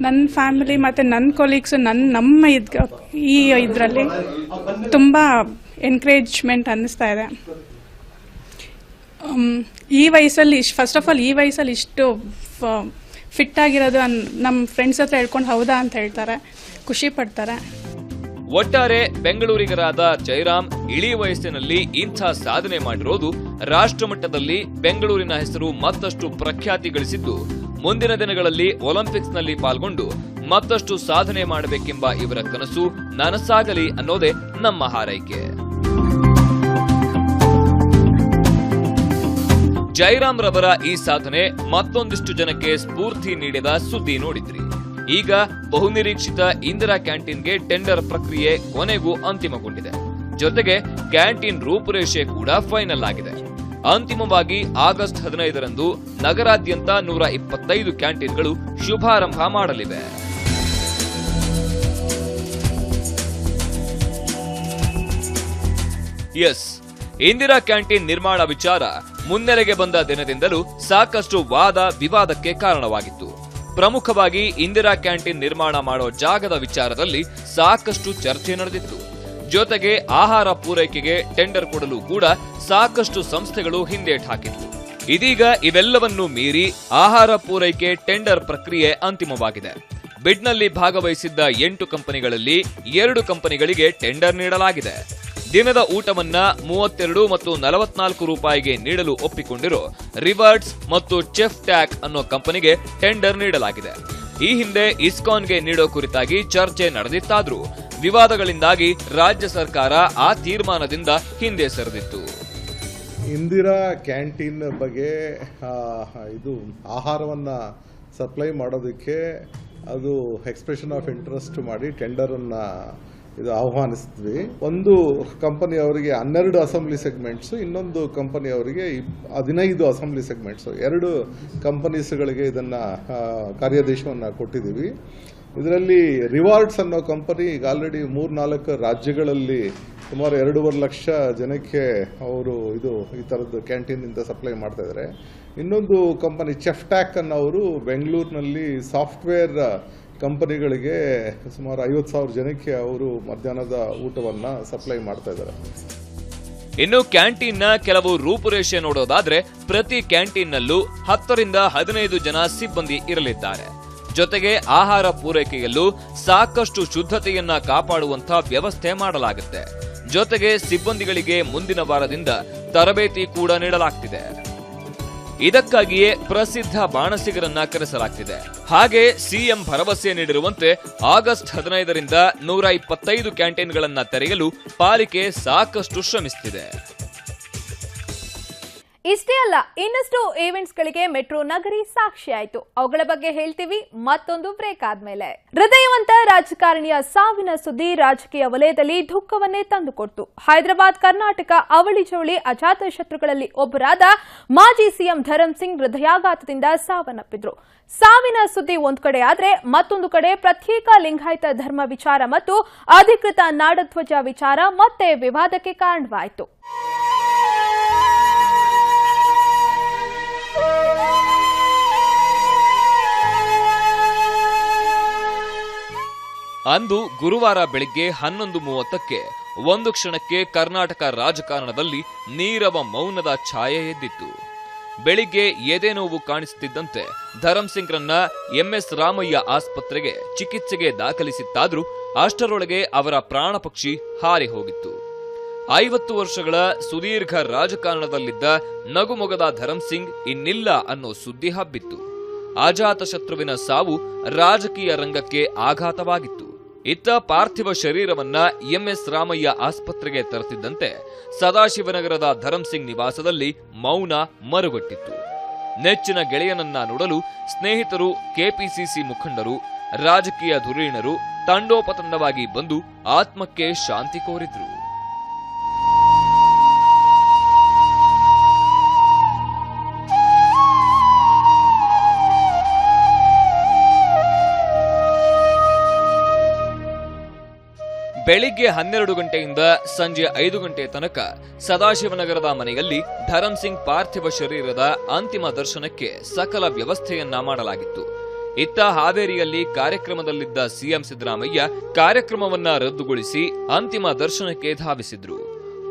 S8: ನನ್ನ ಫ್ಯಾಮಿಲಿ ಮತ್ತು ನನ್ನ ಕೊಲೀಗ್ಸು ನನ್ನ ನಮ್ಮ ಇದ್ ಈ ಇದರಲ್ಲಿ ತುಂಬ ಎನ್ಕರೇಜ್ಮೆಂಟ್ ಅನ್ನಿಸ್ತಾ ಇದೆ. ಈ ವಯಸ್ಸಲ್ಲಿ ಇಷ್ಟು ಫಸ್ಟ್ ಆಫ್ ಆಲ್ ಈ ವಯಸ್ಸಲ್ಲಿ ಇಷ್ಟು ಫಿಟ್ ಆಗಿರೋದು ಅನ್- ನಮ್ಮ ಫ್ರೆಂಡ್ಸ್ ಹತ್ರ ಹೇಳ್ಕೊಂಡು ಹೌದಾ ಅಂತ ಹೇಳ್ತಾರೆ. ಖುಷಿ ಪಡ್ತಾರೆ.
S2: ಒಟ್ಟಾರೆ ಬೆಂಗಳೂರಿಗರಾದ ಜಯರಾಮ್ ಇಳಿ ವಯಸ್ಸಿನಲ್ಲಿ ಇಂಥ ಸಾಧನೆ ಮಾಡಿರೋದು ರಾಷ್ಟ್ರಮಟ್ಟದಲ್ಲಿ ಬೆಂಗಳೂರಿನ ಹೆಸರು ಮತ್ತಷ್ಟು ಪ್ರಖ್ಯಾತಿ ಗಳಿಸಿದ್ದು, ಮುಂದಿನ ದಿನಗಳಲ್ಲಿ ಒಲಿಂಪಿಕ್ಸ್ನಲ್ಲಿ ಪಾಲ್ಗೊಂಡು ಮತ್ತಷ್ಟು ಸಾಧನೆ ಮಾಡಬೇಕೆಂಬ ಇವರ ಕನಸು ನನಸಾಗಲಿ ಅನ್ನೋದೇ ನಮ್ಮ ಹಾರೈಕೆ. ಜೈರಾಮ್ ರವರ ಈ ಸಾಧನೆ ಮತ್ತೊಂದಿಷ್ಟು ಜನಕ್ಕೆ ಸ್ಫೂರ್ತಿ ನೀಡಿದ ಸುದ್ದಿ ನೋಡಿದ್ರಿ. ಈಗ ಬಹುನಿರೀಕ್ಷಿತ ಇಂದಿರಾ ಕ್ಯಾಂಟೀನ್ಗೆ ಟೆಂಡರ್ ಪ್ರಕ್ರಿಯೆ ಕೊನೆಗೂ ಅಂತಿಮಗೊಂಡಿದೆ. ಜೊತೆಗೆ ಕ್ಯಾಂಟೀನ್ ರೂಪುರೇಷೆ ಕೂಡ ಫೈನಲ್ ಆಗಿದೆ. ಅಂತಿಮವಾಗಿ ಆಗಸ್ಟ್ ಹದಿನೈದರಂದು ನಗರಾದ್ಯಂತ ನೂರ ಇಪ್ಪತ್ತೈದು ಕ್ಯಾಂಟೀನ್ಗಳು ಶುಭಾರಂಭ ಮಾಡಲಿವೆ. ಎಸ್, ಇಂದಿರಾ ಕ್ಯಾಂಟೀನ್ ನಿರ್ಮಾಣ ವಿಚಾರ ಮುನ್ನೆಲೆಗೆ ಬಂದ ದಿನದಿಂದಲೂ ಸಾಕಷ್ಟು ವಾದ ವಿವಾದಕ್ಕೆ ಕಾರಣವಾಗಿತ್ತು. ಪ್ರಮುಖವಾಗಿ ಇಂದಿರಾ ಕ್ಯಾಂಟೀನ್ ನಿರ್ಮಾಣ ಮಾಡೋ ಜಾಗದ ವಿಚಾರದಲ್ಲಿ ಸಾಕಷ್ಟು ಚರ್ಚೆ ನಡೆದಿತ್ತು. ಜೊತೆಗೆ ಆಹಾರ ಪೂರೈಕೆಗೆ ಟೆಂಡರ್ ಕೊಡಲು ಕೂಡ ಸಾಕಷ್ಟು ಸಂಸ್ಥೆಗಳು ಹಿಂದೇಟ್ ಹಾಕಿತ್ತು ಇದೀಗ ಇವೆಲ್ಲವನ್ನೂ ಮೀರಿ ಆಹಾರ ಪೂರೈಕೆ ಟೆಂಡರ್ ಪ್ರಕ್ರಿಯೆ ಅಂತಿಮವಾಗಿದೆ. ಬಿಡ್ನಲ್ಲಿ ಭಾಗವಹಿಸಿದ್ದ ಎಂಟು ಕಂಪನಿಗಳಲ್ಲಿ ಎರಡು ಕಂಪನಿಗಳಿಗೆ ಟೆಂಡರ್ ನೀಡಲಾಗಿದೆ. ದಿನದ ಊಟವನ್ನ ಮೂವತ್ತೆರಡು ಮತ್ತು ನಲವತ್ನಾಲ್ಕು ರೂಪಾಯಿಗೆ ನೀಡಲು ಒಪ್ಪಿಕೊಂಡಿರೋ ರಿವರ್ಡ್ಸ್ ಮತ್ತು ಚೆಫ್ ಟ್ಯಾಕ್ ಅನ್ನೋ ಕಂಪನಿಗೆ ಟೆಂಡರ್ ನೀಡಲಾಗಿದೆ. ಈ ಹಿಂದೆ ಇಸ್ಕಾನ್ಗೆ ನೀಡೋ ಕುರಿತಾಗಿ ಚರ್ಚೆ ನಡೆದಿತ್ತಾದ್ರೂ ವಿವಾದಗಳಿಂದಾಗಿ ರಾಜ್ಯ ಸರ್ಕಾರ ಆ ತೀರ್ಮಾನದಿಂದ ಹಿಂದೆ ಸರಿದಿತ್ತು.
S9: ಇಂದಿರಾ ಕ್ಯಾಂಟೀನ್ ಬಗ್ಗೆ ಇದು ಆಹಾರವನ್ನು ಸಪ್ಲೈ ಮಾಡೋದಕ್ಕೆ ಅದು ಎಕ್ಸ್ಪ್ರೆಷನ್ ಆಫ್ ಇಂಟ್ರೆಸ್ಟ್ ಮಾಡಿ ಟೆಂಡರನ್ನು ಇದು ಆಹ್ವಾನಿಸಿದ್ವಿ ಒಂದು ಕಂಪನಿಯವರಿಗೆ ಹನ್ನೆರಡು ಅಸೆಂಬ್ಲಿ ಸೆಗ್ಮೆಂಟ್ಸು, ಇನ್ನೊಂದು ಕಂಪನಿ ಅವರಿಗೆ ಹದಿನೈದು ಅಸೆಂಬ್ಲಿ ಸೆಗ್ಮೆಂಟ್ಸು. ಎರಡು ಕಂಪನೀಸ್ಗಳಿಗೆ ಇದನ್ನು ಕಾರ್ಯಾದೇಶವನ್ನು ಕೊಟ್ಟಿದ್ದೀವಿ. ಇದರಲ್ಲಿ ರಿವಾರ್ಡ್ಸ್ ಅನ್ನೋ ಕಂಪನಿ ಈಗ ಆಲ್ರೆಡಿ ಮೂರು ನಾಲ್ಕು ರಾಜ್ಯಗಳಲ್ಲಿ ಸುಮಾರು ಎರಡೂವರೆ ಲಕ್ಷ ಜನಕ್ಕೆ ಅವರು ಇದು, ಈ ಥರದ್ದು ಕ್ಯಾಂಟೀನಿಂದ ಸಪ್ಲೈ ಮಾಡ್ತಾ ಇದ್ದಾರೆ. ಇನ್ನೊಂದು ಕಂಪನಿ ಚೆಫ್ಟ್ಯಾಕ್ ಅನ್ನೋರು ಬೆಂಗಳೂರಿನಲ್ಲಿ ಸಾಫ್ಟ್ವೇರ್ ಕಂಪನಿಗಳಿಗೆ ಸುಮಾರು ಐವತ್ತು ಸಾವಿರ ಜನಕ್ಕೆ ಅವರು ಮಧ್ಯಾಹ್ನದ ಊಟವನ್ನು ಸಪ್ಲೈ ಮಾಡ್ತಾ ಇದ್ದಾರೆ.
S2: ಇನ್ನು ಕ್ಯಾಂಟೀನ್ನ ಕೆಲವು ರೂಪುರೇಷೆ ನೋಡೋದಾದ್ರೆ ಪ್ರತಿ ಕ್ಯಾಂಟೀನ್ನಲ್ಲೂ ಹತ್ತರಿಂದ ಹದಿನೈದು ಜನ ಸಿಬ್ಬಂದಿ ಇರಲಿದ್ದಾರೆ. ಜೊತೆಗೆ ಆಹಾರ ಪೂರೈಕೆಯಲ್ಲೂ ಸಾಕಷ್ಟು ಶುದ್ಧತೆಯನ್ನ ಕಾಪಾಡುವಂತ ವ್ಯವಸ್ಥೆ ಮಾಡಲಾಗುತ್ತೆ. ಜೊತೆಗೆ ಸಿಬ್ಬಂದಿಗಳಿಗೆ ಮುಂದಿನ ವಾರದಿಂದ ತರಬೇತಿ ಕೂಡ ನೀಡಲಾಗ್ತಿದೆ. ಇದಕ್ಕಾಗಿಯೇ ಪ್ರಸಿದ್ಧ ಬಾಣಸಿಗರನ್ನ ಕರೆಸಲಾಗ್ತಿದೆ ಹಾಗೆ ಸಿಎಂ ಭರವಸೆ ನೀಡಿರುವಂತೆ ಆಗಸ್ಟ್ ಹದಿನೈದರಿಂದ ನೂರ ಇಪ್ಪತ್ತೈದು ಕ್ಯಾಂಟೀನ್ಗಳನ್ನ ತೆರೆಯಲು ಪಾಲಿಕೆ ಸಾಕಷ್ಟು ಶ್ರಮಿಸುತ್ತಿದೆ
S1: ಇಷ್ಟೇ ಅಲ್ಲ, ಇನ್ನಷ್ಟು ಈವೆಂಟ್ಸ್ಗಳಿಗೆ ಮೆಟ್ರೋ ನಗರಿ ಸಾಕ್ಷಿಯಾಯಿತು ಅವುಗಳ ಬಗ್ಗೆ ಹೇಳ್ತೀವಿ, ಮತ್ತೊಂದು ಬ್ರೇಕ್ ಆದ್ಮೇಲೆ. ಹೃದಯವಂತ ರಾಜಕಾರಣಿಯ ಸಾವಿನ ಸುದ್ದಿ ರಾಜಕೀಯ ವಲಯದಲ್ಲಿ ದುಃಖವನ್ನೇ ತಂದುಕೊಡ್ತು. ಹೈದರಾಬಾದ್, ಕರ್ನಾಟಕ, ಅವಳಿ ಜವಳಿ ಅಜಾತ ಶತ್ರುಗಳಲ್ಲಿ ಒಬ್ಬರಾದ ಮಾಜಿ ಸಿಎಂ ಧರಮ್ ಸಿಂಗ್ ಹೃದಯಾಘಾತದಿಂದ ಸಾವನ್ನಪ್ಪಿದ್ರು. ಸಾವಿನ ಸುದ್ದಿ ಒಂದು ಕಡೆ ಆದ್ರೆ, ಮತ್ತೊಂದು ಕಡೆ ಪ್ರತ್ಯೇಕ ಲಿಂಗಾಯತ ಧರ್ಮ ವಿಚಾರ ಮತ್ತು ಅಧಿಕೃತ ನಾಡಧ್ವಜ ವಿಚಾರ ಮತ್ತೆ ವಿವಾದಕ್ಕೆ ಕಾರಣವಾಯಿತು.
S2: ಅಂದು ಗುರುವಾರ ಬೆಳಿಗ್ಗೆ ಹನ್ನೊಂದು ಮೂವತ್ತಕ್ಕೆ ಒಂದು ಕ್ಷಣಕ್ಕೆ ಕರ್ನಾಟಕ ರಾಜಕಾರಣದಲ್ಲಿ ನೀರವ ಮೌನದ ಛಾಯೆ ಎದ್ದಿತ್ತು. ಬೆಳಿಗ್ಗೆ ಎದೆ ನೋವು ಕಾಣಿಸುತ್ತಿದ್ದಂತೆ ಧರಂಸಿಂಗ್ರನ್ನ ಎಂಎಸ್ ರಾಮಯ್ಯ ಆಸ್ಪತ್ರೆಗೆ ಚಿಕಿತ್ಸೆಗೆ ದಾಖಲಿಸಿತ್ತಾದರೂ ಅಷ್ಟರೊಳಗೆ ಅವರ ಪ್ರಾಣಪಕ್ಷಿ ಹಾರಿ ಹೋಗಿತ್ತು. ಐವತ್ತು ವರ್ಷಗಳ ಸುದೀರ್ಘ ರಾಜಕಾರಣದಲ್ಲಿದ್ದ ನಗುಮೊಗದ ಧರಮ್ ಸಿಂಗ್ ಇನ್ನಿಲ್ಲ ಅನ್ನೋ ಸುದ್ದಿ ಹಬ್ಬಿತ್ತು. ಅಜಾತ ಶತ್ರುವಿನ ಸಾವು ರಾಜಕೀಯ ರಂಗಕ್ಕೆ ಆಘಾತವಾಗಿತ್ತು. ಇತ್ತ ಪಾರ್ಥಿವ ಶರೀರವನ್ನ ಎಂಎಸ್ ರಾಮಯ್ಯ ಆಸ್ಪತ್ರೆಗೆ ತರುತ್ತಿದ್ದಂತೆ ಸದಾಶಿವನಗರದ ಧರಮ್ ಸಿಂಗ್ ನಿವಾಸದಲ್ಲಿ ಮೌನ ಮರುಗಟ್ಟಿತ್ತು. ನೆಚ್ಚಿನ ಗೆಳೆಯನನ್ನ ನೋಡಲು ಸ್ನೇಹಿತರು, ಕೆಪಿಸಿಸಿ ಮುಖಂಡರು, ರಾಜಕೀಯ ಧುರೀಣರು ತಂಡೋಪತಂಡವಾಗಿ ಬಂದು ಆತ್ಮಕ್ಕೆ ಶಾಂತಿ ಕೋರಿದ್ರು. ಬೆಳಿಗ್ಗೆ ಹನ್ನೆರಡು ಗಂಟೆಯಿಂದ ಸಂಜೆ ಐದು ಗಂಟೆ ತನಕ ಸದಾಶಿವನಗರದ ಮನೆಯಲ್ಲಿ ಧರಂ ಸಿಂಗ್ ಪಾರ್ಥಿವ ಶರೀರದ ಅಂತಿಮ ದರ್ಶನಕ್ಕೆ ಸಕಲ ವ್ಯವಸ್ಥೆಯನ್ನ ಮಾಡಲಾಗಿತ್ತು. ಇತ್ತ ಹಾವೇರಿಯಲ್ಲಿ ಕಾರ್ಯಕ್ರಮದಲ್ಲಿದ್ದ ಸಿಎಂ ಸಿದ್ದರಾಮಯ್ಯ ಕಾರ್ಯಕ್ರಮವನ್ನ ರದ್ದುಗೊಳಿಸಿ ಅಂತಿಮ ದರ್ಶನಕ್ಕೆ ಧಾವಿಸಿದ್ರು.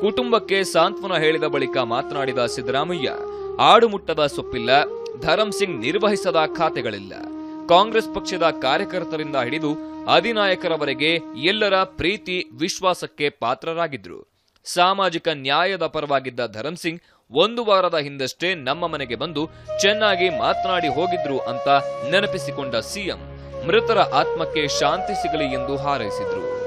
S2: ಕುಟುಂಬಕ್ಕೆ ಸಾಂತ್ವನ ಹೇಳಿದ ಬಳಿಕ ಮಾತನಾಡಿದ ಸಿದ್ದರಾಮಯ್ಯ ಆಡುಮುಟ್ಟದ ಸೊಪ್ಪಿಲ್ಲ, ಧರಂ ಸಿಂಗ್ ನಿರ್ವಹಿಸದ ಖಾತೆಗಳಿಲ್ಲ. ಕಾಂಗ್ರೆಸ್ ಪಕ್ಷದ ಕಾರ್ಯಕರ್ತರಿಂದ ಹಿಡಿದು ಅಧಿನಾಯಕರವರೆಗೆ ಎಲ್ಲರ ಪ್ರೀತಿ ವಿಶ್ವಾಸಕ್ಕೆ ಪಾತ್ರರಾಗಿದ್ರು. ಸಾಮಾಜಿಕ ನ್ಯಾಯದ ಪರವಾಗಿದ್ದ ಧರಮ್ ಸಿಂಗ್ ಒಂದು ವಾರದ ಹಿಂದಷ್ಟೇ ನಮ್ಮ ಮನೆಗೆ ಬಂದು ಚೆನ್ನಾಗಿ ಮಾತನಾಡಿ ಹೋಗಿದ್ರು ಅಂತ ನೆನಪಿಸಿಕೊಂಡ ಸಿಎಂ ಮೃತರ ಆತ್ಮಕ್ಕೆ ಶಾಂತಿ ಸಿಗಲಿ ಎಂದು ಹಾರೈಸಿದ್ರು.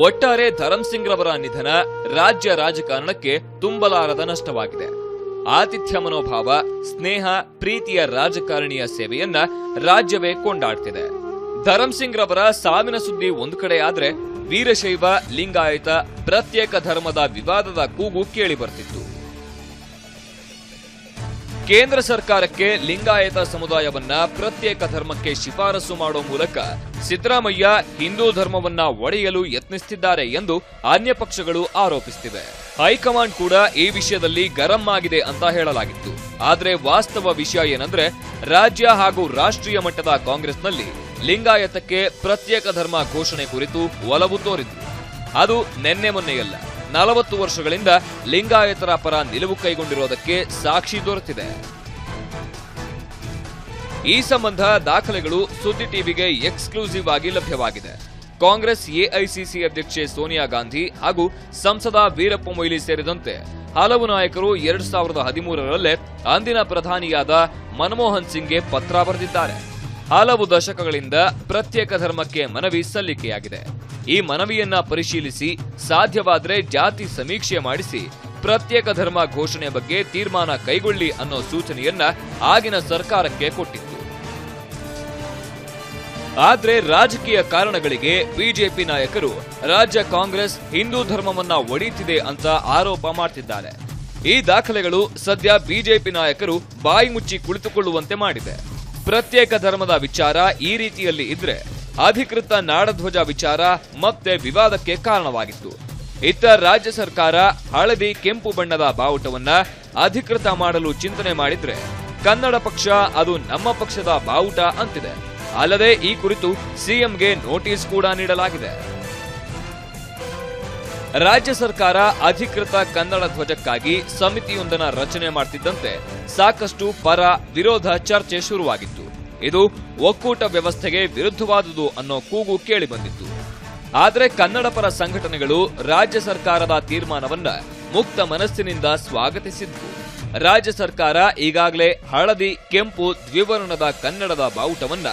S2: ಒಟ್ಟಾರೆ ಧರಮ್ ಸಿಂಗ್ ರವರ ನಿಧನ ರಾಜ್ಯ ರಾಜಕಾರಣಕ್ಕೆ ತುಂಬಲಾರದ ನಷ್ಟವಾಗಿದೆ. ಆತಿಥ್ಯ ಮನೋಭಾವ, ಸ್ನೇಹ, ಪ್ರೀತಿಯ ರಾಜಕಾರಣಿಯ ಸೇವೆಯನ್ನ ರಾಜ್ಯವೇ ಕೊಂಡಾಡ್ತಿದೆ. ಧರಮ್ ಸಿಂಗ್ ರವರ ಸಾವಿನ ಸುದ್ದಿ ಒಂದು ಕಡೆ ಆದ್ರೆ ವೀರಶೈವ, ಲಿಂಗಾಯತ ಪ್ರತ್ಯೇಕ ಧರ್ಮದ ವಿವಾದದ ಕೂಗು ಕೇಳಿ ಬರ್ತಿತ್ತು. ಕೇಂದ್ರ ಸರ್ಕಾರಕ್ಕೆ ಲಿಂಗಾಯತ ಸಮುದಾಯವನ್ನ ಪ್ರತ್ಯೇಕ ಧರ್ಮಕ್ಕೆ ಶಿಫಾರಸು ಮಾಡುವ ಮೂಲಕ ಸಿದ್ದರಾಮಯ್ಯ ಹಿಂದೂ ಧರ್ಮವನ್ನ ಒಡೆಯಲು ಯತ್ನಿಸುತ್ತಿದ್ದಾರೆ ಎಂದು ಅನ್ಯ ಪಕ್ಷಗಳು ಆರೋಪಿಸುತ್ತಿವೆ ಹೈಕಮಾಂಡ್ ಕೂಡ ಈ ವಿಷಯದಲ್ಲಿ ಗರಂ ಆಗಿದೆ ಅಂತ ಹೇಳಲಾಗಿತ್ತು. ಆದರೆ ವಾಸ್ತವ ವಿಷಯ ಏನಂದ್ರೆ, ರಾಜ್ಯ ಹಾಗೂ ರಾಷ್ಟ್ರೀಯ ಮಟ್ಟದ ಕಾಂಗ್ರೆಸ್ನಲ್ಲಿ ಲಿಂಗಾಯತಕ್ಕೆ ಪ್ರತ್ಯೇಕ ಧರ್ಮ ಘೋಷಣೆ ಕುರಿತು ಒಲವು ತೋರಿತು ಅದು ನಿನ್ನೆ ಮೊನ್ನೆಯಲ್ಲ. ನಲವತ್ತು ವರ್ಷಗಳಿಂದ ಲಿಂಗಾಯತರ ಪರ ನಿಲುವು ಕೈಗೊಂಡಿರುವುದಕ್ಕೆ ಸಾಕ್ಷಿ ದೊರೆತಿದೆ. ಈ ಸಂಬಂಧ ದಾಖಲೆಗಳು ಸುದ್ದಿ ಟಿವಿಗೆ ಎಕ್ಸ್ಕ್ಲೂಸಿವ್ ಆಗಿ ಲಭ್ಯವಾಗಿದೆ. ಕಾಂಗ್ರೆಸ್ ಎಐಸಿಸಿ ಅಧ್ಯಕ್ಷೆ ಸೋನಿಯಾ ಗಾಂಧಿ ಹಾಗೂ ಸಂಸದ ವೀರಪ್ಪ ಮೊಯ್ಲಿ ಸೇರಿದಂತೆ ಹಲವು ನಾಯಕರು ಎರಡ್ ಸಾವಿರದ ಹದಿಮೂರರಲ್ಲೇ ಅಂದಿನ ಪ್ರಧಾನಿಯಾದ ಮನಮೋಹನ್ ಸಿಂಗ್ಗೆ ಪತ್ರ ಬರೆದಿದ್ದಾರೆ. ಹಲವು ದಶಕಗಳಿಂದ ಪ್ರತ್ಯೇಕ ಧರ್ಮಕ್ಕೆ ಮನವಿ ಸಲ್ಲಿಕೆಯಾಗಿದೆ. ಈ ಮನವಿಯನ್ನ ಪರಿಶೀಲಿಸಿ, ಸಾಧ್ಯವಾದರೆ ಜಾತಿ ಸಮೀಕ್ಷೆ ಮಾಡಿಸಿ, ಪ್ರತ್ಯೇಕ ಧರ್ಮ ಘೋಷಣೆ ಬಗ್ಗೆ ತೀರ್ಮಾನ ಕೈಗೊಳ್ಳಿ ಅನ್ನೋ ಸೂಚನೆಯನ್ನ ಆಗಿನ ಸರ್ಕಾರಕ್ಕೆ ಕೊಟ್ಟಿತ್ತು. ಆದ್ರೆ ರಾಜಕೀಯ ಕಾರಣಗಳಿಗೆ ಬಿಜೆಪಿ ನಾಯಕರು ರಾಜ್ಯ ಕಾಂಗ್ರೆಸ್ ಹಿಂದೂ ಧರ್ಮವನ್ನ ಒಡೆಯುತ್ತಿದೆ ಅಂತ ಆರೋಪ ಮಾಡ್ತಿದ್ದಾರೆ. ಈ ದಾಖಲೆಗಳು ಸದ್ಯ ಬಿಜೆಪಿ ನಾಯಕರು ಬಾಯಿ ಮುಚ್ಚಿ ಕುಳಿತುಕೊಳ್ಳುವಂತೆ ಮಾಡಿದೆ. ಪ್ರತ್ಯೇಕ ಧರ್ಮದ ವಿಚಾರ ಈ ರೀತಿಯಲ್ಲಿ ಇದ್ರೆ ಅಧಿಕೃತ ನಾಡಧ್ವಜ ವಿಚಾರ ಮತ್ತೆ ವಿವಾದಕ್ಕೆ ಕಾರಣವಾಗಿತ್ತು. ಇತ್ತ ರಾಜ್ಯ ಸರ್ಕಾರ ಹಳದಿ ಕೆಂಪು ಬಣ್ಣದ ಬಾವುಟವನ್ನ ಅಧಿಕೃತ ಮಾಡಲು ಚಿಂತನೆ ಮಾಡಿದ್ರೆ ಕನ್ನಡ ಪಕ್ಷ ಅದು ನಮ್ಮ ಪಕ್ಷದ ಬಾವುಟ ಅಂತಿದೆ. ಅಲ್ಲದೆ ಈ ಕುರಿತು ಸಿಎಂಗೆ ನೋಟಿಸ್ ಕೂಡ ನೀಡಲಾಗಿದೆ. ರಾಜ್ಯ ಸರ್ಕಾರ ಅಧಿಕೃತ ಕನ್ನಡ ಧ್ವಜಕ್ಕಾಗಿ ಸಮಿತಿಯೊಂದನ ರಚನೆ ಮಾಡ್ತಿದ್ದಂತೆ ಸಾಕಷ್ಟು ಪರ ವಿರೋಧ ಚರ್ಚೆ ಶುರುವಾಗಿತ್ತು. ಇದು ಒಕ್ಕೂಟ ವ್ಯವಸ್ಥೆಗೆ ವಿರುದ್ಧವಾದುದು ಅನ್ನೋ ಕೂಗು ಕೇಳಿಬಂದಿತ್ತು. ಆದರೆ ಕನ್ನಡ ಪರ ಸಂಘಟನೆಗಳು ರಾಜ್ಯ ಸರ್ಕಾರದ ತೀರ್ಮಾನವನ್ನ ಮುಕ್ತ ಮನಸ್ಸಿನಿಂದ ಸ್ವಾಗತಿಸಿದ್ದು ರಾಜ್ಯ ಸರ್ಕಾರ ಈಗಾಗಲೇ ಹಳದಿ, ಕೆಂಪು, ದ್ವಿವರ್ಣದ ಕನ್ನಡದ ಬಾವುಟವನ್ನ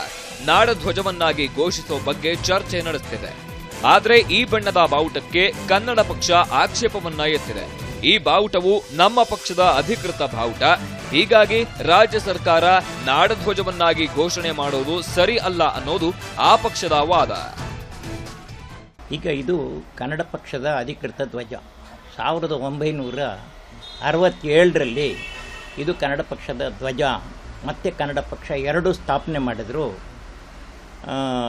S2: ನಾಡಧ್ವಜವನ್ನಾಗಿ ಘೋಷಿಸುವ ಬಗ್ಗೆ ಚರ್ಚೆ ನಡೆಸುತ್ತಿದೆ ಆದ್ರೆ ಈ ಬಣ್ಣದ ಬಾವುಟಕ್ಕೆ ಕನ್ನಡ ಪಕ್ಷ ಆಕ್ಷೇಪವನ್ನ ಎತ್ತಿದೆ. ಈ ಬಾವುಟವು ನಮ್ಮ ಪಕ್ಷದ ಅಧಿಕೃತ ಬಾವುಟ. ಹೀಗಾಗಿ ರಾಜ್ಯ ಸರ್ಕಾರ ನಾಡಧ್ವಜವನ್ನಾಗಿ ಘೋಷಣೆ ಮಾಡೋದು ಸರಿ ಅಲ್ಲ ಅನ್ನೋದು ಆ ಪಕ್ಷದ ವಾದ.
S10: ಈಗ ಇದು ಕನ್ನಡ ಪಕ್ಷದ ಅಧಿಕೃತ ಧ್ವಜ. ಸಾವಿರದ ಒಂಬೈನೂರ ಅರವತ್ತೇಳರಲ್ಲಿ ಇದು ಕನ್ನಡ ಪಕ್ಷದ ಧ್ವಜ. ಮತ್ತೆ ಕನ್ನಡ ಪಕ್ಷ ಎರಡು ಸ್ಥಾಪನೆ ಮಾಡಿದ್ರು.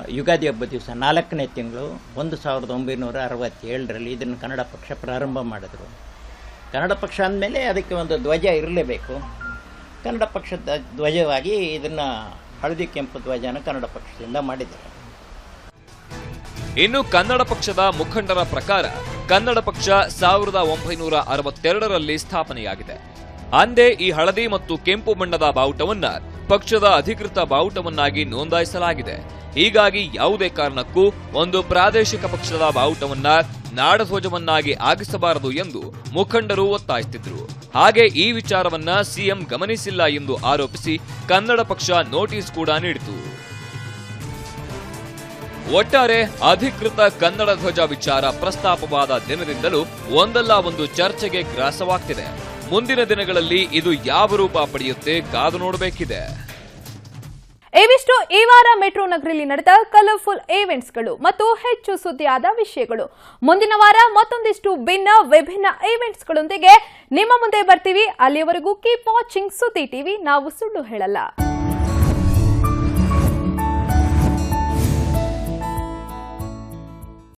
S10: ಯುಗಾದಿ ಹಬ್ಬ ದಿವಸ ನಾಲ್ಕನೇ ತಿಂಗಳು ಒಂದು ಸಾವಿರದ ಒಂಬೈನೂರ ಅರವತ್ತೇಳರಲ್ಲಿ ಇದನ್ನು ಕನ್ನಡ ಪಕ್ಷ ಪ್ರಾರಂಭ ಮಾಡಿದ್ರು. ಕನ್ನಡ ಪಕ್ಷ ಅಂದಮೇಲೆ ಅದಕ್ಕೆ ಒಂದು ಧ್ವಜ ಇರಲೇಬೇಕು. ಕನ್ನಡ ಪಕ್ಷದ ಧ್ವಜವಾಗಿ ಇದನ್ನು ಹಳದಿ ಕೆಂಪು ಧ್ವಜನ ಕನ್ನಡ ಪಕ್ಷದಿಂದ ಮಾಡಿದ್ದಾರೆ.
S2: ಇನ್ನು ಕನ್ನಡ ಪಕ್ಷದ ಮುಖಂಡರ ಪ್ರಕಾರ ಕನ್ನಡ ಪಕ್ಷ ಸಾವಿರದ ಒಂಬೈನೂರ ಅರವತ್ತೆರಡರಲ್ಲಿ ಸ್ಥಾಪನೆಯಾಗಿದೆ. ಅಂದೇ ಈ ಹಳದಿ ಮತ್ತು ಕೆಂಪು ಬಣ್ಣದ ಬಾವುಟವನ್ನ ಪಕ್ಷದ ಅಧಿಕೃತ ಬಾವುಟವನ್ನಾಗಿ ನೋಂದಾಯಿಸಲಾಗಿದೆ. ಹೀಗಾಗಿ ಯಾವುದೇ ಕಾರಣಕ್ಕೂ ಒಂದು ಪ್ರಾದೇಶಿಕ ಪಕ್ಷದ ಬಾವುಟವನ್ನ ನಾಡಧ್ವಜವನ್ನಾಗಿ ಆಗಿಸಬಾರದು ಎಂದು ಮುಖಂಡರು ಒತ್ತಾಯಿಸುತ್ತಿದ್ದರು. ಹಾಗೆ ಈ ವಿಚಾರವನ್ನ ಸಿಎಂ ಗಮನಿಸಿಲ್ಲ ಎಂದು ಆರೋಪಿಸಿ ಕನ್ನಡ ಪಕ್ಷ ನೋಟಿಸ್ ಕೂಡ ನೀಡಿತು. ಒಟ್ಟಾರೆ ಅಧಿಕೃತ ಕನ್ನಡ ಧ್ವಜ ವಿಚಾರ ಪ್ರಸ್ತಾಪವಾದ ದಿನದಿಂದಲೂ ಒಂದಲ್ಲ ಒಂದು ಚರ್ಚೆಗೆ ಗ್ರಾಸವಾಗ್ತಿದೆ. ಮುಂದಿನ ದಿನಗಳಲ್ಲಿ ಇದು ಯಾವ ರೂಪ ಪಡೆಯುತ್ತೆ ಕಾದು ನೋಡಬೇಕಿದೆ.
S1: ಇವಿಷ್ಟು ಈ ವಾರ ಮೆಟ್ರೋ ನಗರಲ್ಲಿ ನಡೆದ ಕಲರ್ಫುಲ್ ಈವೆಂಟ್ಸ್ಗಳು ಮತ್ತು ಹೆಚ್ಚು ಸುದ್ದಿಯಾದ ವಿಷಯಗಳು. ಮುಂದಿನ ವಾರ ಮತ್ತೊಂದಿಷ್ಟು ಭಿನ್ನ ವಿಭಿನ್ನ ಈವೆಂಟ್ಸ್ಗಳೊಂದಿಗೆ ನಿಮ್ಮ ಮುಂದೆ ಬರ್ತೀವಿ. ಅಲ್ಲಿಯವರೆಗೂ ಕೀಪ್ ವಾಚಿಂಗ್ ಸುದ್ದಿ ಟಿವಿ, ನಾವು ಸುಳ್ಳು ಹೇಳಲ್ಲ.